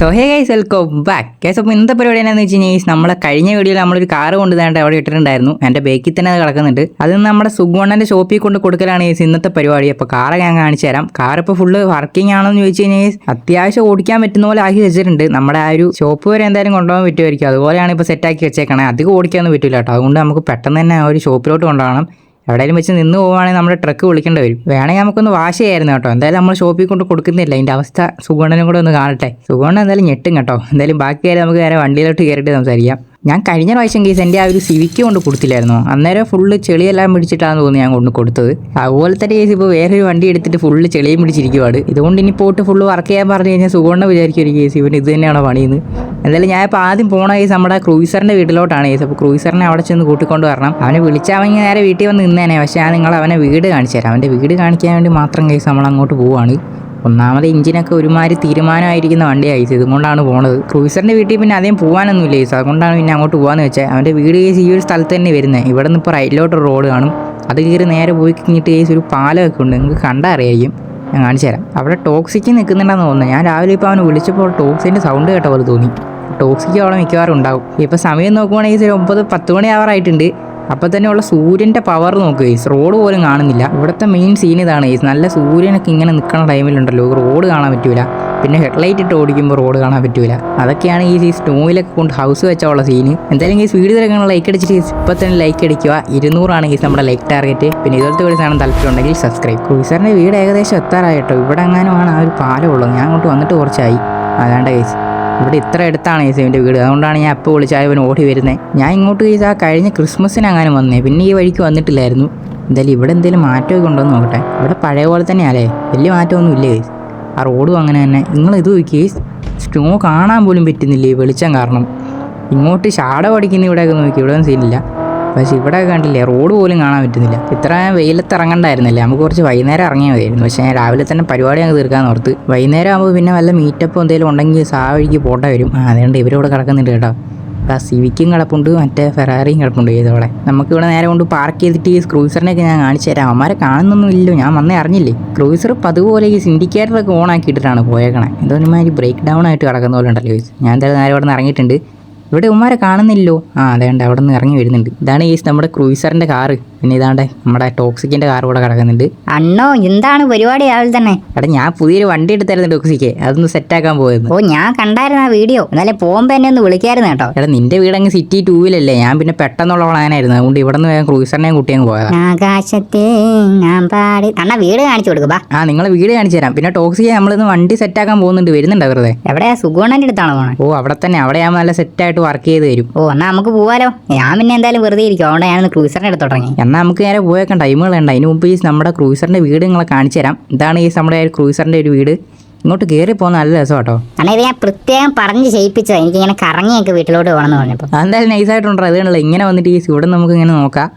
So hey guys welcome back guys അപ്പോൾ ഇന്നത്തെ പരിപാടി എന്താണെന്ന് വെച്ച് കഴിഞ്ഞാൽ നമ്മളെ കഴിഞ്ഞ വീഡിയോയിൽ നമ്മളൊരു കാറ് കൊണ്ട് തേണ്ട അവിടെ ഇട്ടിട്ടുണ്ടായിരുന്നു. എന്റെ ബേക്കിൽ തന്നെ അത് കിടക്കുന്നുണ്ട്. അത് നമ്മുടെ സുഗുണ്ണന്റെ ഷോപ്പിൽ കൊണ്ട് കൊടുക്കലാണ് ഗൈസ് ഇന്നത്തെ പരിപാടി. അപ്പോൾ കാറ് ഞാൻ കാണിച്ചു തരാം. കാർ ഇപ്പോൾ ഫുള്ള് വർക്കിംഗ് ആണോ എന്ന് ചോദിച്ചു കഴിഞ്ഞാൽ അത്യാവശ്യം ഓടിക്കാൻ പറ്റുന്ന പോലെ ആക്കി വെച്ചിട്ടുണ്ട്. നമ്മുടെ ആ ഒരു ഷോപ്പ് വരെ എന്തായാലും കൊണ്ടുപോകാൻ പറ്റുമായിരിക്കും. അതുപോലെയാണ് ഇപ്പോൾ സെറ്റാക്കി വെച്ചേക്കണേ. അധികം ഓടിക്കാനൊന്നും പറ്റില്ല കേട്ടോ. അതുകൊണ്ട് നമുക്ക് പെട്ടെന്ന് തന്നെ ആ ഒരു ഷോപ്പിലോട്ട് കൊണ്ടുപോകണം. എവിടെയെങ്കിലും വെച്ച് നിന്ന് പോവുകയാണെങ്കിൽ നമ്മുടെ ട്രക്ക് വിളിക്കേണ്ടി വരും. വേണമെങ്കിൽ നമുക്കൊന്ന് വാഷ് ചെയ്യായിരുന്നു കേട്ടോ. എന്തായാലും നമ്മൾ ഷോപ്പിൽ കൊണ്ട് കൊടുക്കുന്നില്ല. അതിന്റെ അവസ്ഥ സുഗുണനും കൂടെ ഒന്ന് കാണട്ടെ. സുഗുണൻ എന്തായാലും ഞെട്ടും കേട്ടോ. എന്തായാലും ബാക്കി കാര്യം നമുക്ക് നേരെ വണ്ടിയിലോട്ട് കയറിയിട്ട് സംസാരിക്കാം. ഞാൻ കഴിഞ്ഞ പ്രാവശ്യം കേസ് എന്റെ ആ ഒരു സിവിക്ക് കൊണ്ട് കൊടുത്തില്ലായിരുന്നു. അന്നേരം ഫുള്ള് ചെളിയെല്ലാം പിടിച്ചിട്ടാണെന്ന് തോന്നുന്നു ഞാൻ കൊണ്ട് കൊടുത്തത്. അതുപോലെ തന്നെ കേസ് ഇപ്പോൾ വേറൊരു വണ്ടി എടുത്തിട്ട് ഫുള്ള് ചെളിയും പിടിച്ചിരിക്കുവാണ്. ഇതുകൊണ്ട് ഇനി പോയിട്ട് ഫുള്ള് വർക്ക് ചെയ്യാൻ പറഞ്ഞു കഴിഞ്ഞാൽ സുഗുണ വിചാരിക്കും ഒരു കേസ് ഇവൻ ഇത് തന്നെയാണോ പണിയെന്ന്. എന്തായാലും ഞാൻ ഇപ്പോൾ ആദ്യം പോണ കേസ് നമ്മുടെ ക്രൂയിസറിന്റെ വീട്ടിലോട്ടാണ് കേസ് അപ്പോൾ ക്രൂയിസറിനെ അവിടെ ചെന്ന് കൂട്ടിക്കൊണ്ട് വരണം. അവനെ വിളിച്ചവങ്ങി നേരെ വീട്ടിൽ വന്ന് നിന്നേനെ. പക്ഷേ ഞാൻ നിങ്ങൾ അവനെ വീട് കാണിച്ചു തരാം. അവന്റെ വീട് കാണിക്കാൻ വേണ്ടി മാത്രം കേസ് നമ്മൾ അങ്ങോട്ട് പോവുകയാണ് ഒന്നാമത് എഞ്ചിനൊക്കെ ഒരുമാതിരി തീരുമാനമായിരിക്കുന്ന വണ്ടിയായി ഇത് ഇതുകൊണ്ടാണ് പോണത്. ക്രൂയിസറിന്റെ വീട്ടിൽ പിന്നെ അധികം പോകാനൊന്നുമില്ല ഈസ് അതുകൊണ്ടാണ് പിന്നെ അങ്ങോട്ട് പോകാമെന്ന് വെച്ചാൽ അവന്റെ വീട് കേസ് ഈ ഒരു സ്ഥലത്ത് തന്നെ വരുന്നത് ഇവിടെ നിന്ന് ഇപ്പോൾ റൈറ്റിലോട്ട് റോഡ് കാണും. അത് കയറി നേരെ പോയി കഴിഞ്ഞിട്ട് കേസ് ഒരു പാലമൊക്കെ ഉണ്ട്. നിങ്ങൾക്ക് കണ്ടാൽ അറിയായിരിക്കും. ഞാൻ കാണിച്ചു തരാം. അവിടെ ടോക്സിക്ക് നിൽക്കുന്നുണ്ടെന്ന് തോന്നുന്നു. ഞാൻ രാവിലെ ഇപ്പോൾ അവനെ വിളിച്ചപ്പോൾ ടോക്സിന്റെ സൗണ്ട് കേട്ട പോലെ തോന്നി. ടോക്സിക്ക് അവിടെ മിക്കവാറും ഉണ്ടാവും ഇപ്പോൾ സമയം നോക്കുവാണെങ്കിൽ ഒരു ഒമ്പത് പത്ത് മണി ആവാറായിട്ടുണ്ട് അപ്പോൾ തന്നെ ഉള്ള സൂര്യന്റെ പവർ നോക്കുക ഈസ് റോഡ് പോലും കാണുന്നില്ല. ഇവിടുത്തെ മെയിൻ സീൻ ഇതാണ് ഈസ് നല്ല സൂര്യനൊക്കെ ഇങ്ങനെ നിൽക്കുന്ന ടൈമിലുണ്ടല്ലോ റോഡ് കാണാൻ പറ്റൂല. പിന്നെ ഹെഡ്ലൈറ്റ് ഇട്ട് ഓടിക്കുമ്പോൾ റോഡ് കാണാൻ പറ്റൂല. അതൊക്കെയാണ് ഈ സ്നോയിലൊക്കെ കൊണ്ട് ഹൗസ് വെച്ചുള്ള സീന് എന്തായാലും ഈ വീഡിയോ തിരക്കണം ലൈക്ക് അടിച്ചിട്ട് ഇപ്പം തന്നെ ലൈക്ക് അടിക്കുക. ഇരുന്നൂറാണ് ഗൈസ് നമ്മുടെ ലൈക്ക് ടാർഗറ്റ് പിന്നെ ഇതുപോലത്തെ വീഡിയോസ് സാധനം താല്പര്യമുണ്ടെങ്കിൽ സബ്സ്ക്രൈബ് ക്രൂസറിന്റെ വീട് ഏകദേശം എത്താറായിട്ടോ ഇവിടെ എങ്ങാനുമാണ് ആ ഒരു പാലം ഉള്ളത് ഞാൻ അങ്ങോട്ട് വന്നിട്ട് കുറച്ചായി. അതാണ്ട് കേസ് ഇവിടെ ഇത്ര അടുത്താണ് ഈ സേവിന്റെ വീട്. അതുകൊണ്ടാണ് ഞാൻ അപ്പോൾ വിളിച്ചാൽ ഓടി വരുന്നത് ഞാൻ ഇങ്ങോട്ട് ചെയ്ത് ആ കഴിഞ്ഞ ക്രിസ്മസിന് അങ്ങനെ വന്നേ. പിന്നെ ഈ വഴിക്ക് വന്നിട്ടില്ലായിരുന്നു. എന്തായാലും ഇവിടെ എന്തെങ്കിലും മാറ്റമൊക്കെ ഉണ്ടോ എന്ന് നോക്കട്ടെ. ഇവിടെ പഴയ പോലെ തന്നെയാലേ വലിയ മാറ്റമൊന്നും ഇല്ലേ ആ റോഡും അങ്ങനെ തന്നെ. നിങ്ങൾ ഇത് നോക്കി സ്നോ കാണാൻ പോലും പറ്റുന്നില്ല ഈ വെളിച്ചം കാരണം? ഇങ്ങോട്ട് ഷാട പഠിക്കുന്ന ഇവിടെയൊക്കെ നോക്കി ഇവിടെ ഒന്നും സീനില്ല. പക്ഷേ ഇവിടെ കണ്ടില്ലേ റോഡ് പോലും കാണാൻ പറ്റുന്നില്ല. ഇത്ര വെയിലത്ത് ഇറങ്ങണ്ടായിരുന്നില്ലേ? നമുക്ക് കുറച്ച് വൈകുന്നേരം ഇറങ്ങിയാൽ മതിയായിരുന്നു. പക്ഷേ ഞാൻ രാവിലെ തന്നെ പരിപാടി അങ്ങ് തീർക്കാൻ ഓർത്ത്. വൈകുന്നേരം ആകുമ്പോൾ പിന്നെ വല്ല മീറ്റപ്പ് എന്തെങ്കിലും ഉണ്ടെങ്കിൽ സാ വഴിക്ക് പോട്ടെ വരും. അതുകൊണ്ട് ഇവരിവിടെ കിടക്കുന്നുണ്ട് കേട്ടോ. ആ സിവിക്കും കിടപ്പുണ്ട് മറ്റേ ഫെറാറിയും കിടപ്പുണ്ട് ഇതോടെ നമുക്ക് ഇവിടെ നേരെ കൊണ്ട് പാർക്ക് ചെയ്തിട്ട് ഈ ക്രൂസറിനെയൊക്കെ ഞാൻ കാണിച്ചു തരാം അവന്മാരെ കാണുന്നൊന്നും ഇല്ലോ ഞാൻ വന്നേ അറിഞ്ഞില്ലേ? ക്രൂസർ പതുപോലെ ഈ സിൻഡിക്കേറ്ററൊക്കെ ഓൺ ആക്കിയിട്ടാണ് പോയേക്കണേ. എന്തോ ഒരുമാതിരി ബ്രേക്ക് ഡൗൺ ആയിട്ട് കിടക്കുന്ന പോലെ ഉണ്ടല്ലോ ഞാൻ എന്തായാലും നേരെ ഇവിടെ നിന്ന് ഇറങ്ങിയിട്ടുണ്ട്. ഇവിടെ ഉമ്മാരെ കാണുന്നില്ലോ ആ അതേണ്ട അവിടെ നിന്ന് ഇറങ്ങി വരുന്നുണ്ട്. ഇതാണ് ഈ നമ്മുടെ ക്രൂയിസറിന്റെ കാറ്. പിന്നെ ഇതാണ്ട് നമ്മുടെ ടോക്സിക്കിന്റെ കാർ കൂടെ കിടക്കുന്നുണ്ട്. അണ്ണോ എന്താണ് പരിപാടി രാവിലെ തന്നെ? എടാ ഞാൻ പുതിയൊരു വണ്ടി എടുത്തായിരുന്നു ടോക്സിക്ക്. അതൊന്ന് സെറ്റാക്കാൻ പോയത് ഓ ഞാൻ കണ്ടായിരുന്നു ആ വീഡിയോ. എന്നാലും പോകുമ്പോ എന്നെ ഒന്ന് വിളിക്കായിരുന്നു കേട്ടോ. എടാ നിന്റെ വീടങ്ങ് സിറ്റി ടൂവിലല്ലേ? ഞാൻ പിന്നെ പെട്ടെന്നുള്ള പ്ലാനായിരുന്നു അതുകൊണ്ട് ഇവിടെ നിന്ന് വേഗം ക്രൂയിസറിനെയും കുട്ടി അങ്ങ് പോയതാ. ആകാശത്തെ ഞാൻ പാടി. അണ്ണ വീട് കാണിച്ചു കൊടുക്കുക ആ നിങ്ങളെ വീട് കാണിച്ചു തരാം. പിന്നെ ടോക്സിക്ക് നമ്മളിന്ന് വണ്ടി സെറ്റാക്കാൻ പോകുന്നുണ്ട്. വരുന്നുണ്ട് വെറുതെ? എവിടെയാ? സുഗുണന്റെ അടുത്താണോ ഓ അവിടെ തന്നെ. അവിടെ ഞാൻ നല്ല സെറ്റായിട്ട് വർക്ക് ചെയ്ത് തരും. ഓ എന്നാ നമുക്ക് പോവാലോ. ഞാൻ പിന്നെ എന്തായാലും വെറുതെ ഇരിക്കും. അതുകൊണ്ട് ഞാൻ ക്രൂസറിന്റെ അടുത്ത് തുടങ്ങി എന്നാൽ നമുക്ക് നേരെ പോയേക്കാൻ ടൈമുകൾ ഉണ്ട് അതിന് മുമ്പ് ഈ നമ്മുടെ ക്രൂസറിന്റെ വീട് നിങ്ങളെ കാണിച്ചു തരാം. ഇതാണ് ഈ നമ്മുടെ ക്രൂസറിന്റെ ഒരു വീട്. ഇങ്ങോട്ട് കയറി പോകുന്ന നല്ല രസം കേട്ടോ അണ്ണാ ഇത് ഞാൻ പ്രത്യേകം പറഞ്ഞ് ചെയ്യിപ്പിച്ചത്. എനിക്ക് ഇങ്ങനെ കറങ്ങിയൊക്കെ വീട്ടിലോട്ട് പോകണം എന്ന് പറഞ്ഞപ്പോൾ എന്തായാലും നൈസായിട്ടുണ്ടോ അതുകൊണ്ടല്ല ഇങ്ങനെ വന്നിട്ട് ഈ ഇവിടെ നമുക്ക് ഇങ്ങനെ നോക്കാം.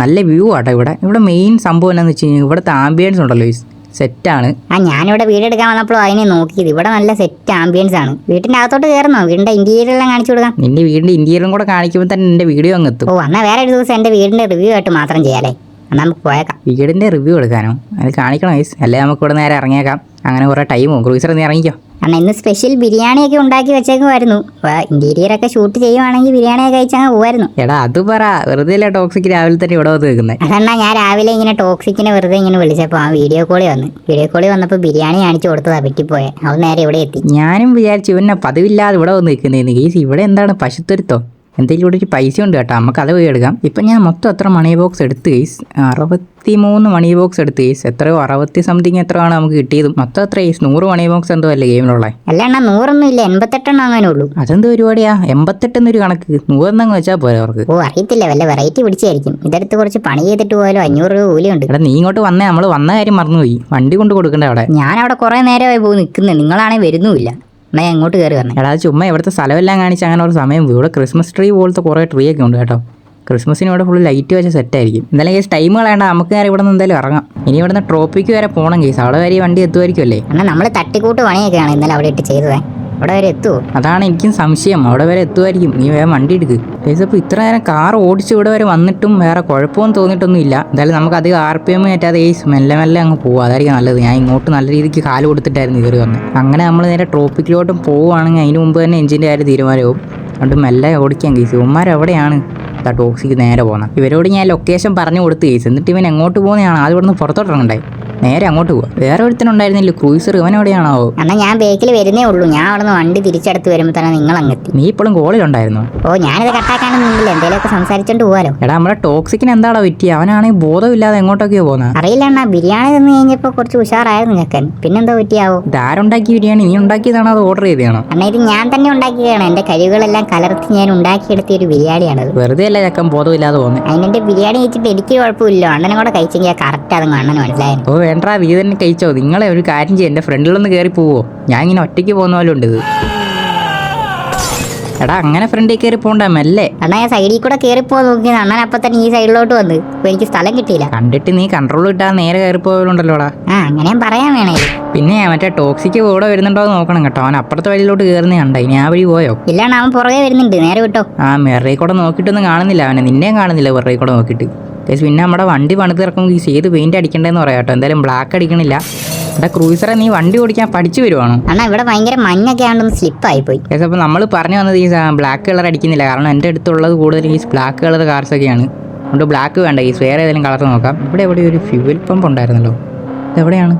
നല്ല വ്യൂ ആട്ടോ ഇവിടെ. ഇവിടെ മെയിൻ സംഭവം എന്താണെന്ന് വെച്ച് കഴിഞ്ഞാൽ ഇവിടുത്തെ ആംബിയൻസ് ഉണ്ടല്ലോ ഈ സെറ്റാണ്. ആ ഞാനിവിടെ വീട് എടുക്കാൻ വന്നപ്പോൾ അതിനെ നോക്കിയത്. ഇവിടെ നല്ല സെറ്റ് ആംബിയൻസ് ആണ്. വീട്ടിന്റെ അകത്തോട്ട് കയറുന്നോ വീടിന്റെ ഇന്റീരിയർ എല്ലാം കാണിച്ചു കൊടുക്കാം. നിന്റെ വീടിന്റെ ഇന്റീരിയറും കൂടെ കാണിക്കുമ്പോൾ തന്നെ നിന്റെ വീഡിയോ അങ്ങ് എത്തും. ഓ എന്നാ വേറെ ഒരു ദിവസം എന്റെ വീടിന്റെ റിവ്യൂ ആയിട്ട് മാത്രം ചെയ്യാലേ. എന്നാ നമുക്ക് പോയേക്കാം. വീടിന്റെ റിവ്യൂ എടുക്കാനോ? അത് കാണിക്കണം ഗൈസ് അല്ലേ നമുക്ക് ഇവിടെ നേരെ ഇറങ്ങിയേക്കാം. അങ്ങനെ കുറെ ടൈമും ക്രൂസർ നീ ഇറങ്ങിക്കോ? അണ്ണാ ഇന്ന് സ്പെഷ്യൽ ബിരിയാണിയൊക്കെ ഉണ്ടാക്കി വെച്ചേക്കുമായിരുന്നു ഇന്റീരിയർ ഒക്കെ ഷൂട്ട് ചെയ്യുവാണെങ്കിൽ ബിരിയാണിയൊക്കെ കഴിച്ചങ്ങ് പോവായിരുന്നു. എടാ അത് പറ. വെറുതെ അല്ലേ ടോക്സിക്ക് രാവിലെ തന്നെ ഇവിടെ വന്ന് നിൽക്കുന്നത് അതണ്ണാ ഞാൻ രാവിലെ ഇങ്ങനെ ടോക്സിക്കിനെ വെറുതെ ഇങ്ങനെ വിളിച്ചപ്പോൾ ആ വീഡിയോ കോളി വന്നു. വീഡിയോ കോളി വന്നപ്പോൾ ബിരിയാണി കാണിച്ചു കൊടുത്തതാ പറ്റിപ്പോയെ അവൻ നേരെ ഇവിടെ എത്തി. ഞാനും വിചാരിച്ചു ഇവനെ പതിവില്ലാതെ ഇവിടെ വന്ന് നിൽക്കുന്നേ. ഗീസ് ഇവിടെ എന്താണ് പശുത്തുരുത്തോ? എന്തെങ്കിലും ഇവിടെ ഒരു പൈസ ഉണ്ട് കേട്ടോ. നമുക്ക് അത് പോയി എടുക്കാം. ഇപ്പം ഞാൻ മൊത്തം എത്ര മണി ബോക്സ് എടുത്ത് കേസ് അറുപത്തി മൂന്ന് മണി ബോക്സ് എടുത്ത് കേസ് എത്രയോ? അറുപത്തി സംതിങ് എത്രയാണ് നമുക്ക് കിട്ടിയത്. മൊത്തം എത്ര കേസ് നൂറ് മണി ബോക്സ് എന്തോ അല്ലേ ഗെയിമിലുള്ള അല്ല അണ്ണാ നൂറൊന്നും ഇല്ല. എൺപത്തെട്ടെണ്ണം അങ്ങനെ ഉള്ളൂ. അതെന്ത് പരിപാടിയാ? എൺപത്തെട്ടെന്നൊരു കണക്ക്. നൂറെന്നങ്ങ് വെച്ചാൽ പോരെ അവർക്ക്. ഓ അറിയത്തില്ല. വല്ല വെറൈറ്റി പിടിച്ചായിരിക്കും. ഇതെടുത്ത് കുറച്ച് പണി ചെയ്തിട്ട് പോയാലും? അഞ്ഞൂറ് രൂപ കൂലിയുണ്ട് എടാ നീ ഇങ്ങോട്ട് വന്നേ. നമ്മൾ വന്ന കാര്യം മറന്നുപോയി. വണ്ടി കൊണ്ട് കൊടുക്കണ്ടേ അവിടെ. ഞാൻ അവിടെ കുറേ നേരമായി പോയി നിൽക്കുന്നത് നിങ്ങളാണെങ്കിൽ വരുന്നുമില്ല. എന്നാ അങ്ങോട്ട് കയറി വരണേ എടാ ചുമ്മാ ഇവിടുത്തെ സ്ഥലമെല്ലാം കാണിച്ച് അങ്ങനെ ഒരു സമയം. ഇവിടെ ക്രിസ്മസ് ട്രീ പോലത്തെ കുറേ ട്രീ ഒക്കെ ഉണ്ട് കേട്ടോ. ക്രിസ്മസിന് ഇവിടെ ഫുൾ ലൈറ്റ് വെച്ച സെറ്റ് ആയിരിക്കും. എന്തായാലും കേസ് ടൈം കളയണ്ട നമുക്ക് നേരെ ഇവിടെ നിന്ന് എന്തായാലും ഇറങ്ങാം. ഇനി ഇവിടുന്ന് ട്രോപ്പിക്ക് വരെ പോകണം കേസ് അവിടെ വരെ വണ്ടി എത്തുമായിരിക്കും അല്ലേ എന്നാൽ നമ്മൾ തട്ടിക്കൂട്ട് പണിയൊക്കെയാണ് ഇന്നലെ അവിടെ ഇട്ട് ചെയ്തത്. അവിടെ വരെ എത്തുമോ അതാണ് എനിക്കും സംശയം. അവിടെ വരെ എത്തുമായിരിക്കും. നീ വേഗം വണ്ടി എടുക്ക്. ഗൈസ് അപ്പോൾ ഇത്ര നേരം കാർ ഓടിച്ച് ഇവിടെ വരെ വന്നിട്ടും വേറെ കുഴപ്പമൊന്നും തോന്നിയിട്ടൊന്നും ഇല്ല. എന്തായാലും നമുക്ക് അധികം ആർ പി എം കയറ്റാതെ ഈ മെല്ലെ മെല്ലെ അങ്ങ് പോകും അതായിരിക്കും നല്ലത്. ഞാൻ ഇങ്ങോട്ട് നല്ല രീതിക്ക് കാൽ കൊടുത്തിട്ടായിരുന്നു കയറി വന്നത് അങ്ങനെ നമ്മൾ നേരെ ട്രോപ്പിക്കിലോട്ടും പോവുകയാണെങ്കിൽ അതിന് മുമ്പ് തന്നെ എഞ്ചിന്റെ കാര്യം തീരുമാനവും അതുകൊണ്ട് മെല്ലെ ഓടിക്കാൻ കേസ്. ഉമ്മാർ എവിടെയാണ്? ടോക്സിക്ക് നേരെ പോകുന്നത് ഇവരോട് ഞാൻ ലൊക്കേഷൻ പറഞ്ഞു കൊടുത്ത് കേസ്. എന്നിട്ട് ഇവൻ എങ്ങോട്ട് പോകുന്നതാണ്? ആദ്യം പുറത്തോട്ട് ഇറങ്ങണ്ടേ നേരെ അങ്ങോട്ട് പോവാം. വേറെ ഒരുത്തനുണ്ടായിരുന്നില്ല? ക്രൂസർ ഇവൻ എവിടെയാണോ അണ്ണാ ഞാൻ ബേക്കിൽ വരുന്നേ ഉള്ളൂ. ഞാൻ അവിടെ നിന്ന് വണ്ടി തിരിച്ചെടുത്ത് വരുമ്പോൾ തന്നെ നിങ്ങൾ അങ്ങെത്തി നീ ഇപ്പോഴും കോളിലുണ്ടായിരുന്നു? ഓ ഞാനിത് കട്ടാക്കാണെന്നില്ല എന്തെങ്കിലുമൊക്കെ സംസാരിച്ചോണ്ട് പോവാലോ. എടാ നമ്മുടെ ടോക്സിക്കിന് എന്താടാ പറ്റി? അവനാണെങ്കിൽ ബോധമില്ലാതെ എങ്ങോട്ടൊക്കെയോ പോകുന്നത് അറിയില്ല അണ്ണാ. ബിരിയാണി തന്നു കഴിഞ്ഞപ്പോൾ കുറച്ച് ഉഷാറായിരുന്നു ഞക്കൻ. പിന്നെന്തോ പറ്റിയാവോ? ഇതാരുണ്ടാക്കി ബിരിയാണി? നീ ഉണ്ടാക്കിയതാണോ അത് ഓർഡർ ചെയ്തതാണോ? അണ്ണാ ഇത് ഞാൻ തന്നെ ഉണ്ടാക്കിയതാണ്. എന്റെ കഴിവുകളെല്ലാം കലർത്തി ഞാൻ ഉണ്ടാക്കിയെടുത്തിയ ഒരു ബിരിയാണിയാണത്. വെറുതെ അല്ല ചക്കൻ ബോധമില്ലാതെ പോകുന്നത് അതിനെ ബിരിയാണി കഴിച്ചിട്ട് എനിക്ക് കുഴപ്പമില്ല അണ്ണനും കൂടെ കഴിച്ചെങ്കിൽ കറക്റ്റ് അത് അണ്ണന് മനസ്സിലായിരുന്നു ഓ വേണ്ടാ വീ തന്നെ കഴിച്ചോ. നിങ്ങളെ ഒരു കാര്യം ചെയ്യും എന്റെ ഫ്രണ്ടിലൊന്ന് കയറി പോവോ. ഞാൻ ഇങ്ങനെ ഒറ്റയ്ക്ക് പോകുന്ന പോലെ ഉണ്ട് ഇത്. എടാ അങ്ങനെ ഫ്രണ്ടിൽ കയറി പോണ്ട മെല്ലെ. അണ്ണാ ഞാൻ സൈഡിൽ കൂടെ കയറി പോകാൻ നോക്കി അണ്ണൻ അപ്പൊ തന്നെ ഈ സൈഡിലോട്ട് വന്ന്. അപ്പൊ എനിക്ക് സ്ഥലം കിട്ടിയില്ല. കണ്ടിട്ട് നീ കൺട്രോൾ ഇട്ടാ നേരെ കയറി പോയതുണ്ടല്ലോടാ ആ അങ്ങനെ ഞാൻ പറയാൻ വേണേ. പിന്നെ മറ്റേ ടോക്സിക്ക് കൂടെ വരുന്നുണ്ടോ എന്ന് നോക്കണം കേട്ടോ. അവൻ അപ്പുറത്തെ വഴിയിലോട്ട് കയറുന്ന കണ്ട? ഇനി ആ വഴി പോയോ? ഇല്ലാണ്ട് അവൻ പുറകെ വരുന്നുണ്ട്. നേരെ വിട്ടോ. ആ മെറേ കൂടെ നോക്കിയിട്ടൊന്നും കാണുന്നില്ല. അവനെ നിന്നെയും കാണുന്നില്ല വെറേ കൂടെ നോക്കിയിട്ട്. ഗൈസ് പിന്നെ നമ്മുടെ വണ്ടി പണിത് ഇറക്കുമ്പോൾ ഈ ഏത് പെയിന്റ് അടിക്കണ്ടെന്ന് പറയാം കേട്ടോ. എന്തായാലും ബ്ലാക്ക് അടിക്കണില്ല. എടാ ക്രൂസറെ നീ വണ്ടി ഓടിക്കാൻ പഠിച്ചു വരുവാണോ? അണ്ണാ ഇവിടെ ഭയങ്കര മഞ്ഞൊക്കെ സ്ലിപ്പ് ആയി പോയി കേസ് അപ്പോൾ നമ്മൾ പറഞ്ഞു വന്നത് ഈ ബ്ലാക്ക് കളർ അടിക്കുന്നില്ല. കാരണം എന്റെ അടുത്തുള്ളത് കൂടുതൽ ഈ ബ്ലാക്ക് കളർ കാർസൊക്കെയാണ് അതുകൊണ്ട് ബ്ലാക്ക് വേണ്ട. ഈ വേറെ ഏതെങ്കിലും കളർ നോക്കാം. ഇവിടെ എവിടെ ഒരു ഫ്യൂവൽ പമ്പ് ഉണ്ടായിരുന്നല്ലോ. ഇതെവിടെയാണ്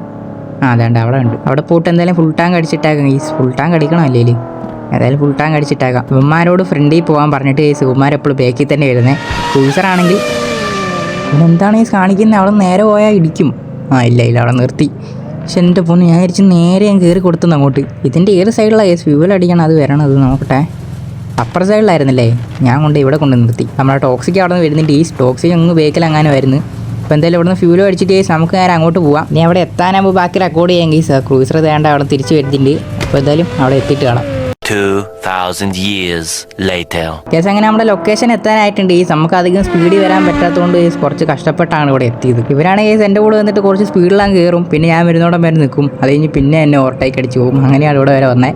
ആ അതേണ്ട അവിടെ ഉണ്ട്. അവിടെ പോയിട്ട് എന്തായാലും ഫുൾ ടാങ്ക് അടിച്ചിട്ടേക്കാം. ഈ ഫുൾ ടാങ്ക് അടിക്കണം അല്ലേ ഏതായാലും ഫുൾ ടാങ്ക് അടിച്ചിട്ടേക്കാം. ഇവന്മാരോട് ഫ്രണ്ടിൽ പോകാൻ പറഞ്ഞിട്ട് ഈ സുകുമാർ എപ്പോഴും ബേക്കിൽ തന്നെ വരുന്നത് ക്രൂസറാണെങ്കിൽ എന്താണ് ഈ കാണിക്കുന്നത് അവിടെ നേരെ പോയാൽ ഇടിക്കും. ആ ഇല്ല ഇല്ല അവിടെ നിർത്തി. പക്ഷെ എന്റെ പൊന്ന് ഞാൻ വിചാരിച്ച് നേരെ ഞാൻ കയറി കൊടുത്തുന്നു അങ്ങോട്ട്. ഇതിന്റെ ഏത് സൈഡിലാണ് ഫ്യൂവൽ അടിക്കണം അത് വരണത് നോക്കട്ടെ. അപ്പർ സൈഡിലായിരുന്നല്ലേ? ഞാൻ കൊണ്ട് ഇവിടെ കൊണ്ട് നിർത്തി. നമ്മുടെ ടോക്സിക്ക് അവിടെ നിന്ന് വരുന്നുണ്ട്. ഈ ടോക്സിക് അങ്ങ് ബേക്കിൽ അങ്ങനെ വരുന്നു അപ്പോൾ എന്തായാലും ഇവിടുന്ന് ഫ്യൂവൽ അടിച്ചിട്ട് കേസ് നമുക്ക് നേരെ അങ്ങോട്ട് പോവാം. ഇനി അവിടെ എത്താനാകുമ്പോൾ ബാക്കി റെക്കോർഡ് ചെയ്യാമെങ്കിൽ ക്രൂസർ തേണ്ട അവിടെ തിരിച്ച് വരുന്നുണ്ട്. അപ്പോൾ എന്തായാലും അവിടെ എത്തിയിട്ട് കാണാം. 2,000 years later. കേസ് അങ്ങനെ നമ്മുടെ ലൊക്കേഷൻ എത്താനായിട്ടുണ്ട്. ഈ നമുക്ക് അധികം സ്പീഡിൽ വരാൻ പറ്റാത്തതുകൊണ്ട് കുറച്ച് കഷ്ടപ്പെട്ടാണ് ഇവിടെ എത്തിയത്. ഇവരാണ് കേസ് എന്റെ കൂടെ വന്നിട്ട് കുറച്ച് സ്പീഡിലാണ് കയറും പിന്നെ ഞാൻ വരുന്നോടം വരെ നിൽക്കും. അത് കഴിഞ്ഞ് പിന്നെ എന്നെ ഓവർടേക്ക് അടിച്ച് പോകും. അങ്ങനെയാണ് ഇവിടെ വരെ വന്നത്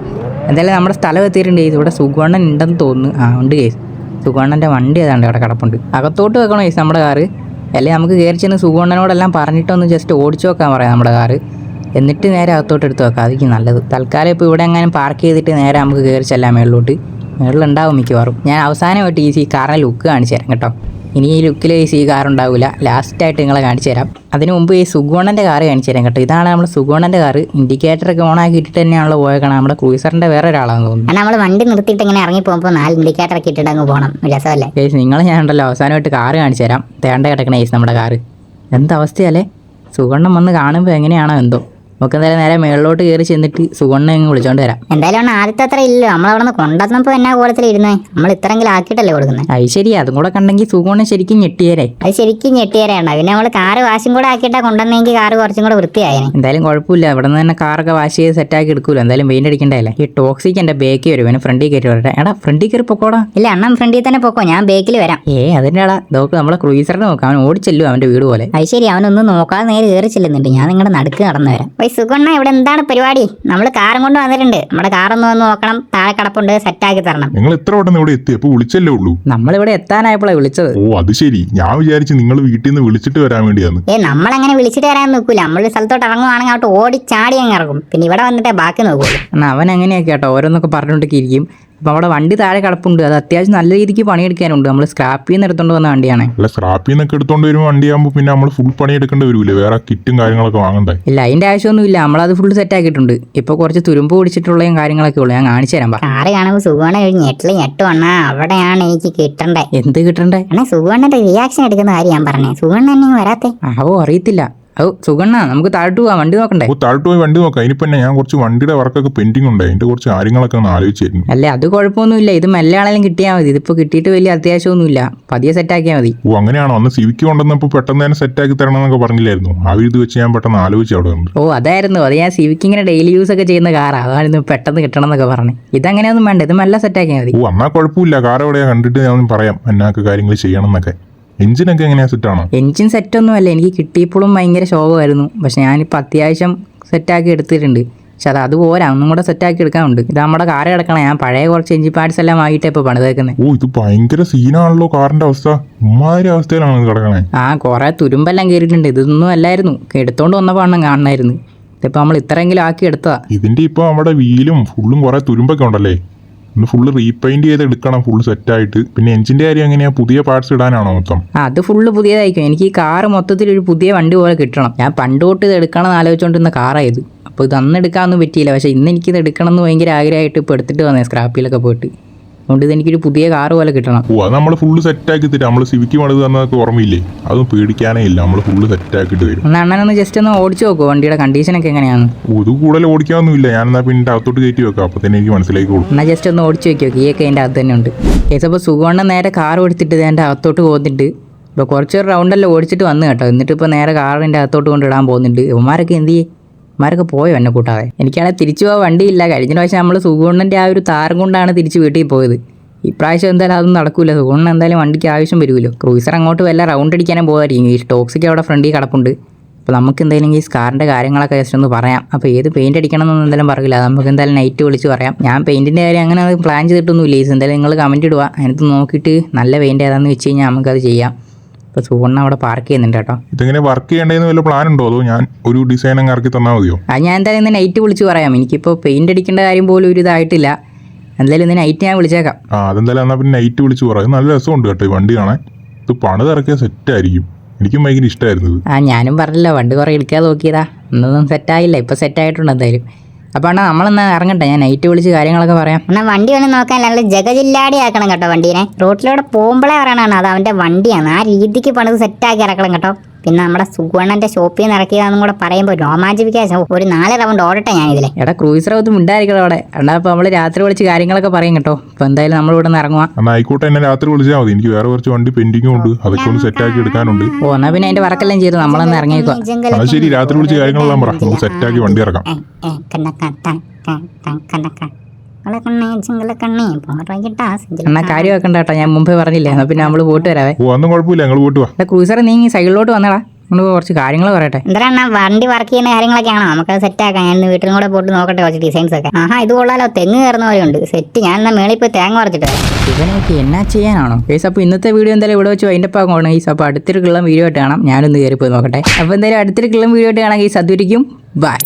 എന്തായാലും നമ്മുടെ സ്ഥലം എത്തിയിട്ടുണ്ട്. കേസ് ഇവിടെ സുഗുണ്ണൻ ഉണ്ടെന്ന് തോന്നുന്നു. ആ ഉണ്ട് കേസ് സുഗുണ്ണന്റെ വണ്ടി ഏതാണ്ട് അവിടെ കിടപ്പുണ്ട്. അകത്തോട്ട് വെക്കണോ കേസ് നമ്മുടെ കാറ്? അല്ലെങ്കിൽ നമുക്ക് കയറി ചെന്ന് സുഗുണ്ണനോടെല്ലാം പറഞ്ഞിട്ടൊന്ന് ജസ്റ്റ് ഓടിച്ചു നോക്കാൻ പറയാം നമ്മുടെ കാറ്. എന്നിട്ട് നേരെ അകത്തോട്ട് എടുത്ത് വെക്കാം. അതായിരിക്കും നല്ലത്. തൽക്കാലം ഇപ്പോൾ ഇവിടെ എങ്ങാനും പാർക്ക് ചെയ്തിട്ട് നേരെ നമുക്ക് കയറി ചെല്ലാം മേളിലോട്ട്. മേളിലുണ്ടാവും മിക്കവാറും. ഞാൻ അവസാനമായിട്ട് ഈ സി കാറിന് ലുക്ക് കാണിച്ചു തരാം കേട്ടോ. ഇനി ഈ ലുക്കിൽ ഈ സി കാർ ഉണ്ടാവില്ല ലാസ്റ്റായിട്ട് നിങ്ങളെ കാണിച്ചു തരാം. അതിന് മുമ്പ് ഈ സുഗോണന്റെ കാറ് കാണിച്ചു തരാം കേട്ടോ. ഇതാണ് നമ്മുടെ സുഗോണന്റെ കാറ് ഇൻഡിക്കേറ്ററൊക്കെ ഓൺ ആക്കിയിട്ട് തന്നെയാണല്ലോ പോയേക്കണം നമ്മുടെ ക്രൂസറിന്റെ വേറെ ഒരാളാണെന്ന് തോന്നുന്നു നമ്മൾ വണ്ടി നിർത്തിയിട്ട് ഇങ്ങനെ ഇറങ്ങി പോകുമ്പോൾ നാല് ഇൻഡിക്കേറ്റർ ഒക്കെ ഇട്ടിട്ട് അങ്ങ് പോകണം രസമല്ലേ? കേസ് നിങ്ങൾ ഞാൻ ഉണ്ടല്ലോ അവസാനമായിട്ട് കാറ് കാണിച്ചു തരാം. തേണ്ട കിടക്കണ കേസ് നമ്മുടെ കാറ് എന്തവസ്ഥയല്ലേ സുഗണ്ണം വന്ന് കാണുമ്പോൾ എങ്ങനെയാണോ എന്തോ. നമുക്ക് എന്തായാലും നേരെ മേളിലോട്ട് കയറി ചെന്നിട്ട് സുഗണ്ണ അങ്ങ് വിളിച്ചോണ്ട് വരാം. എന്തായാലും അണ്ണാ ആദ്യത്തെ അത്ര ഇല്ല. നമ്മൾ അവിടെ നിന്ന് കൊണ്ടുവന്നപ്പോ എന്നാ കോലത്തിലിരുന്നേ നമ്മൾ ഇത്രയെങ്കിലും ആക്കിയിട്ടല്ലേ കൊടുക്കുന്നത് അത് ശരി. അതും കൂടെ കണ്ടെങ്കിൽ സുഗണ്ണ ശരിക്കും ഞെട്ടിയേരെ അത് ശരിക്കും ഞെട്ടിയേരേണ്ട പിന്നെ നമ്മൾ കാറ് വാശും കൂടെ ആക്കിയിട്ടാ കൊണ്ടുവന്നെങ്കിൽ കാറ് കുറച്ചും കൂടെ വൃത്തിയായേനെ. എന്തായാലും കുഴപ്പമില്ല. ഇവിടെ നിന്ന് തന്നെ കാറൊക്കെ വാഷ് ചെയ്ത് സെറ്റാക്കി എടുക്കൂല. എന്തായാലും പെയിന്റ് അടിക്കണ്ടല്ലേ ഈ ടോക്സിക്ക് എന്റെ ബേക്കി വരും. പിന്നെ ഫ്രണ്ടിൽ കയറി വരട്ടെ. എടാ ഫ്രണ്ടിൽ കയറി പൊക്കോടാ. ഇല്ല അണ്ണൻ ഫ്രണ്ടിൽ തന്നെ പൊക്കോ. ഞാൻ ബേക്കിൽ വരാം. ഏ അതിന്റെ ആടാ നോക്ക് നമ്മളെ ക്രൂസറിനെ നോക്കാം. അവൻ ഓടിച്ചെല്ലും അവന്റെ വീട് പോലെ. അത് ശരി. അവനൊന്നും നോക്കാതെ നേരെ കയറി ചെല്ലുന്നുണ്ട്. ഞാൻ നിങ്ങളുടെ നടുക്ക് നടന്നു വരാം. ഓയ് സുഗണ്ണ ഇവിടെ എന്താണ് പരിപാടി? നമ്മൾ കാറും കൊണ്ട് വന്നിട്ടുണ്ട്. നമ്മുടെ കാറൊന്ന് വന്ന് നോക്കണം. താഴെ കിടപ്പുണ്ട്. സെറ്റാക്കി തരണം. നിങ്ങൾ എത്ര ഉടനെ ഇവിടെ എത്തി? അപ്പൊ വിളിച്ചല്ലേ ഉള്ളൂ. നമ്മൾ ഇവിടെ എത്താനായപ്പോഴാണ് വിളിച്ചത്. ഓ അത് ശരി. ഞാൻ വിചാരിച്ചു നിങ്ങൾ വീട്ടിൽ നിന്ന് വിളിച്ചിട്ട് വരാൻ വേണ്ടിയാണ് ഏ നമ്മളങ്ങനെ വിളിച്ചിട്ട് വരാൻ നോക്കൂല. നമ്മൾ സ്ഥലത്തോട്ട് ഇറങ്ങുവാണെങ്കിൽ അങ്ങോട്ട് ഓടി ചാടി അങ്ങ് ഇറങ്ങും. പിന്നെ ഇവിടെ വന്നിട്ടേ ബാക്കി നോക്കൂ അവൻ അങ്ങനെയൊക്കെ കേട്ടോ ഓരോന്നൊക്കെ പറഞ്ഞുകൊണ്ടൊക്കെ ഇരിക്കും. അപ്പോൾ അവിടെ വണ്ടി താഴെ കിടപ്പുണ്ട്. അത് അത്യാവശ്യം നല്ല രീതിക്ക് പണിയെടുക്കാനുണ്ട്. നമ്മൾ സ്ക്രാപ്പിൽ നിന്ന് എടുത്തോണ്ട് വന്ന വണ്ടിയാണ്. അല്ല സ്ക്രാപ്പിൽ നിന്നൊക്കെ എടുത്തോണ്ട് വരുമ്പോൾ വണ്ടിയാകുമ്പോൾ പിന്നെ നമ്മൾ ഫുൾ പണി എടുക്കേണ്ടി വരില്ലേ വേറെ കിറ്റും കാര്യങ്ങളൊക്കെ വാങ്ങണ്ടേ? ഇല്ല അതിന്റെ ആവശ്യമൊന്നുമില്ല. നമ്മളത് ഫുൾ സെറ്റ് ആക്കിയിട്ടുണ്ട്. ഇപ്പോൾ കുറച്ച് തുരുമ്പ് പിടിച്ചിട്ടുള്ളതും കാര്യങ്ങളൊക്കെ ഉള്ളൂ. ഞാൻ കാണിച്ചു തരാം കാറ് കാണുമ്പോൾ സുഖമാണ് ഞെട്ടിൽ ഞെട്ടു അണ്ണാ അവിടെയാണ് എനിക്ക് കിട്ടണ്ടേ? എന്ത് കിട്ടണ്ടേ? അണ്ണാ സുഗുണ്ണന്റെ റിയാക്ഷൻ എടുക്കുന്ന കാര്യം ഞാൻ പറഞ്ഞേ. സുഖണ്ണ വരാത്തെ. ആവോ അറിയത്തില്ല. ഓ സുഗണ്ണ നമുക്ക് താഴോട്ട് പോവാം വണ്ടി നോക്കണ്ടേ? ഓ താഴോട്ട് പോയി വണ്ടി നോക്കാം. ഇനിയിപ്പോ ഞാൻ കുറച്ച് വണ്ടിയുടെ വർക്കൊക്കെ പെൻഡിങ് ഉണ്ട്. അതിന്റെ കുറച്ച് കാര്യങ്ങളൊക്കെ ഒന്ന് ആലോചിച്ചിരുന്നു. അല്ലേ അത് കുഴപ്പമൊന്നുമില്ല. ഇത് മെല്ലാണെങ്കിലും കിട്ടിയാൽ മതി. ഇതിപ്പോ കിട്ടിയിട്ട് വലിയ അത്യാവശ്യമൊന്നുമില്ല. പതിയെ സെറ്റാക്കിയാൽ മതി. ഓ അങ്ങനെയാണോ? അന്ന് സിവിക്ക് കൊണ്ടുവന്നപ്പോൾ പെട്ടെന്ന് തന്നെ സെറ്റാക്കി തരണം എന്നൊക്കെ പറഞ്ഞില്ലായിരുന്നു? ആ ഇത് വെച്ച് ഞാൻ പെട്ടെന്ന് ആലോചിച്ചു അവിടെ വന്നു. ഓ അതായിരുന്നു. അത് ഞാൻ സിവിക്ക് ഇങ്ങനെ ഡെയിലി യൂസ് ഒക്കെ ചെയ്യുന്ന കാറാണ് അതാണ് പെട്ടെന്ന് കിട്ടണം എന്നൊക്കെ പറഞ്ഞു. ഇതങ്ങനെയൊന്നും വേണ്ട. ഇത് മെല്ലെ സെറ്റാക്കിയാൽ മതി. ഓ അന്നാ കുഴപ്പമില്ല. കാർ എവിടെയാ കണ്ടിട്ട് ഞാൻ പറയാം. എന്നാ കാര്യങ്ങൾ ചെയ്യണം എന്നൊക്കെ. എഞ്ചിനൊക്കെ എങ്ങനെയാ സെറ്റാണോ സെറ്റ് ഒന്നും അല്ല. എനിക്ക് കിട്ടിയപ്പോഴും ഭയങ്കര ശോഭമായിരുന്നു പക്ഷെ ഞാനിപ്പോൾ അത്യാവശ്യം സെറ്റാക്കി എടുത്തിട്ടുണ്ട്. പക്ഷെ അത് അതുപോലെ ഒന്നും കൂടെ സെറ്റാക്കി എടുക്കാനുണ്ട്. ഇത് നമ്മുടെ കാറ് കിടക്കണം. ഞാൻ പഴയ കുറച്ച് എഞ്ചിൻ പാർട്സ് എല്ലാം വാങ്ങിയിട്ട് ഇപ്പൊ പണിതേക്കുന്നത് ഓ ഇത് ഭയങ്കര സീനാണല്ലോ കാറിന്റെ അവസ്ഥ. ഉമ്മാതിരി അവസ്ഥയിലാണ് കിടക്കണേ? ആ കുറെ തുരുമ്പെല്ലാം കയറിയിട്ടുണ്ട് ഇതൊന്നും അല്ലായിരുന്നു. എടുത്തോണ്ട് വന്നപ്പോൾ എണ്ണം കാണണമായിരുന്നു ഇതിപ്പോ നമ്മൾ ഇത്രയെങ്കിലും ആക്കി എടുത്തതാ. ഇതിന്റെ ഇപ്പൊ നമ്മുടെ വീലും ഫുള്ളും കുറെ തുരുമ്പൊക്കെ ഉണ്ടല്ലേ? ഒന്ന് ഫുള്ള് റീപെയിന്റ് ചെയ്ത് എടുക്കണം ഫുള്ള് സെറ്റായിട്ട് പിന്നെ എഞ്ചിന്റെ കാര്യം എങ്ങനെയാ? പുതിയ പാർട്സ് ഇടാനാണോ മൊത്തം? അത് ഫുള്ള് പുതിയതായിരിക്കും. എനിക്ക് ഈ കാർ മൊത്തത്തിൽ ഒരു പുതിയ വണ്ടി പോലെ കിട്ടണം. ഞാൻ പണ്ട് തൊട്ട് ഇത് എടുക്കണം എന്ന് കാറായത് അപ്പോൾ ഇത്. അന്ന് എടുക്കാനൊന്നും പറ്റിയില്ല. പക്ഷേ ഇന്ന് എനിക്ക് ഇത് എടുക്കണം എന്ന് ഭയങ്കര ആഗ്രഹമായിട്ട് ഇപ്പോൾ എടുത്തിട്ട് വന്നേ സ്ക്രാപ്പിലൊക്കെ പോയിട്ട്. അതുകൊണ്ട് ഇത് എനിക്കൊരു പുതിയ കാറ് പോലെ കിട്ടണം. ഓ അത് നമ്മൾ ഫുള്ള് സെറ്റാക്കി തരും. നമ്മൾ സിവിക്ക് പണിത് തന്നതൊക്കെ ഓർമ്മയില്ലേ? അത് പേടിക്കാനേ ഇല്ല. നമ്മൾ ഫുള്ള് സെറ്റാക്കിയിട്ട് വരും ഒന്ന് അണ്ണനൊന്ന് ജസ്റ്റ് ഒന്ന് ഓടിച്ചു നോക്കുമോ വണ്ടിയുടെ കണ്ടീഷനൊക്കെ എങ്ങനെയാണ് ഓ, ഇത് കൂടുതൽ ഓടിക്കാനൊന്നുമില്ല. ഞാൻ എന്നാ പിന്നെ അകത്തോട്ട് കയറ്റി വെക്കാം. അപ്പൊ തന്നെ എനിക്ക് മനസ്സിലാക്കിക്കോളൂ എന്നാൽ ജസ്റ്റ് ഒന്ന് ഓടിച്ചു നോക്കി നോക്കി. ഈയൊക്കെ അതിന്റെ അകത്ത് തന്നെ ഉണ്ട്. കേസ് അപ്പോൾ സുഖവണ്ണം നേരെ കാർ ഓടിച്ചിട്ട് എന്റെ അകത്തോട്ട് പോകുന്നുണ്ട് ഇപ്പോൾ കുറച്ചൊരു റൗണ്ടെല്ലാം ഓടിച്ചിട്ട് വന്നു കേട്ടോ. എന്നിട്ട് ഇപ്പോൾ നേരെ കാറിന്റെ അകത്തോട്ട് കൊണ്ടിടാൻ പോകുന്നുണ്ട്. ഇവന്മാരൊക്കെ എന്ത് ചെയ്യും? ഇവന്മാരൊക്കെ പോയോ എന്നെ കൂട്ടാതെ? എനിക്കാണെങ്കിൽ തിരിച്ചു പോകാൻ വണ്ടിയില്ല. കഴിഞ്ഞ പ്രാവശ്യം നമ്മൾ സുഗുണ്ണന്റെ ആ ഒരു താരം കൊണ്ടാണ് തിരിച്ച് വീട്ടിൽ പോയത്. ഇപ്രാവശ്യം എന്തായാലും അതൊന്നും നടക്കില്ല സുഗുണ്ണൻ എന്തായാലും വണ്ടിക്ക് ആവശ്യം വരുമല്ലോ. ക്രൂസർ അങ്ങോട്ട് വല്ല റൗണ്ട് അടിക്കാനും പോകാതിരിക്കും. ഈ ടോക്സിക്ക് അവിടെ ഫ്രണ്ടിൽ കിടപ്പുണ്ട്. അപ്പോൾ നമുക്ക് എന്തായാലും ഈ സ്കാറിന്റെ കാര്യങ്ങളൊക്കെ ജസ്റ്റ് ഒന്ന് പറയാം. അപ്പോൾ ഏത് പെയിന്റ് അടിക്കണമെന്നൊന്നും എന്തായാലും പറയില്ല. നമുക്ക് എന്തായാലും നൈറ്റ് വിളിച്ച് പറയാം. ഞാൻ പെയിന്റിന്റെ കാര്യം അങ്ങനെ പ്ലാൻ ചെയ്തിട്ടൊന്നുമില്ല. ഈസ് എന്തായാലും നിങ്ങൾ കമന്റ് ഇടുക. അതിനകത്ത് നോക്കിയിട്ട് നല്ല പെയിന്റ് ഏതാണെന്ന് വെച്ച് കഴിഞ്ഞാൽ നമുക്കത് ചെയ്യാം. ഇപ്പോൾ സുവർണ അവിടെ പാർക്ക് ചെയ്യുന്നുണ്ട് കേട്ടോ. ഇതെങ്ങനെ വർക്ക് ചെയ്യേണ്ടതെന്ന് വല്ല പ്ലാൻ ഉണ്ടോ? അതോ ഞാൻ ഒരു ഡിസൈൻ അങ്ങ് ഇറക്കി തന്നാൽ മതിയോ? അത് ഞാൻ എന്തായാലും ഇന്ന് നൈറ്റ് വിളിച്ച് പറയാം. എനിക്കിപ്പോൾ പെയിന്റ് അടിക്കേണ്ട കാര്യം പോലും ഒരു ഇതായിട്ടില്ല. എന്തായാലും ഇന്ന് നൈറ്റ് ഞാൻ വിളിച്ചേക്കാം. ആ അതെന്തായാലും എന്നാൽ പിന്നെ നൈറ്റ് വിളിച്ച് പറയാം നല്ല രസമുണ്ട് കേട്ടോ ഈ വണ്ടി കാണാൻ. ഇത് പണിത് സെറ്റ് സെറ്റായിരിക്കും എനിക്കും ഭയങ്കര ഇഷ്ടമായിരുന്നു ഇത്. ആ ഞാനും പറഞ്ഞില്ല. വണ്ടി കുറേ എടുക്കാൻ നോക്കിയതാ. ഒന്നും സെറ്റായില്ല ഇപ്പോൾ സെറ്റായിട്ടുണ്ട് എന്തായാലും. അപ്പോൾ അണ്ണാ നമ്മളെന്നാ ഇറങ്ങട്ടെ? ഞാൻ നൈറ്റ് വിളിച്ച് കാര്യങ്ങളൊക്കെ പറയാം. എന്നാ വണ്ടി ഒന്ന് നോക്കാൻ നല്ല ജഗജില്ലാടി ആക്കണം കേട്ടോ വണ്ടീനെ. റോട്ടിലൂടെ പോകുമ്പോഴേ പറയണതാണ് അത് അവന്റെ വണ്ടിയാണ്. ആ രീതിക്ക് പണിത് സെറ്റാക്കി ഇറക്കണം കേട്ടോ. പിന്നെ നമ്മുടെ സുഗുണന്റെ ഷോപ്പിൽ നിന്ന് ഇറക്കിയതാണെന്നും കൂടെ പറയുമ്പോൾ രോമാഞ്ചിപ്പിക്കാൻ ഒരു നാല് റൗണ്ട് ഓടട്ടെ ഞാൻ ഇതിലെ എടാ ക്രൂസർ ഒന്നും ഉണ്ടായിരിക്കണം അവിടെ. എന്നാ ഇപ്പൊ നമ്മൾ രാത്രി വിളിച്ച് കാര്യങ്ങളൊക്കെ പറയും കേട്ടോ. ഇപ്പൊ എന്തായാലും നമ്മൾ ഇവിടെ നിന്ന് ഇറങ്ങുക എന്നാൽ ആയിക്കോട്ടെ എന്നെ രാത്രി വിളിച്ചാൽ മതി. എനിക്ക് വേറെ കുറച്ച് വണ്ടി പെൻഡിങ്ങും ഉണ്ട്. അതൊക്കെ ഒന്ന് സെറ്റ് ആക്കി എടുക്കാനുണ്ട്. ഓ എന്നാ പിന്നെ അതിന്റെ വർക്കെല്ലാം ചെയ്ത്. നമ്മളൊന്ന് ഇറങ്ങിയേക്കുക അത് ശരി രാത്രി വിളിച്ച് കാര്യങ്ങളെല്ലാം പറ. നമുക്ക് സെറ്റാക്കി വണ്ടി ഇറക്കാം. എന്നാൽ കാര്യം വെക്കണ്ട കേട്ടോ ഞാൻ മുമ്പേ പറഞ്ഞില്ലേ പിന്നെ നമ്മൾ പോയിട്ട് വരാവേ. ഓ അന്നും കുഴപ്പമില്ല ഞങ്ങൾ പോയിട്ട് വാ. എടാ ക്രൂസർ നീ ഈ സൈഡിലോട്ട് വന്നടാ നമ്മൾ കുറച്ച് കാര്യങ്ങൾ പറയട്ടെ. എന്തിനാ വണ്ടി വർക്ക് ചെയ്യുന്ന കാര്യങ്ങളൊക്കെയാണോ നമുക്ക് സെറ്റ് ആക്കാം ഞാൻ വീട്ടിലും കൂടെ പോയിട്ട് നോക്കട്ടെ കുറച്ച് ഡിസൈൻസ് ഒക്കെ. ആഹാ ഇത് കൊള്ളാലോ തെങ്ങ് കയറുന്ന പോലെ ഉണ്ട്. സെറ്റ് ഞാൻ എന്നാ മേളിൽ പോയി തേങ്ങ പറിച്ചിട്ട്. ഇവനൊക്കെ എന്നാ ചെയ്യാനാണോ? കേസ് അപ്പോൾ ഇന്നത്തെ വീഡിയോ എന്തായാലും ഇവിടെ വെച്ച് പാകം ആക്കണം കേസ് അപ്പോൾ അടുത്തൊരു കിള്ളം വീഡിയോ ആയിട്ട് കാണാം. ഞാനൊന്ന് കയറി പോയി നോക്കട്ടെ. അപ്പോൾ എന്തായാലും അടുത്തൊരു കിള്ളം വീഡിയോ ആയിട്ട് കാണാം. Case സദ്വരിക്കും by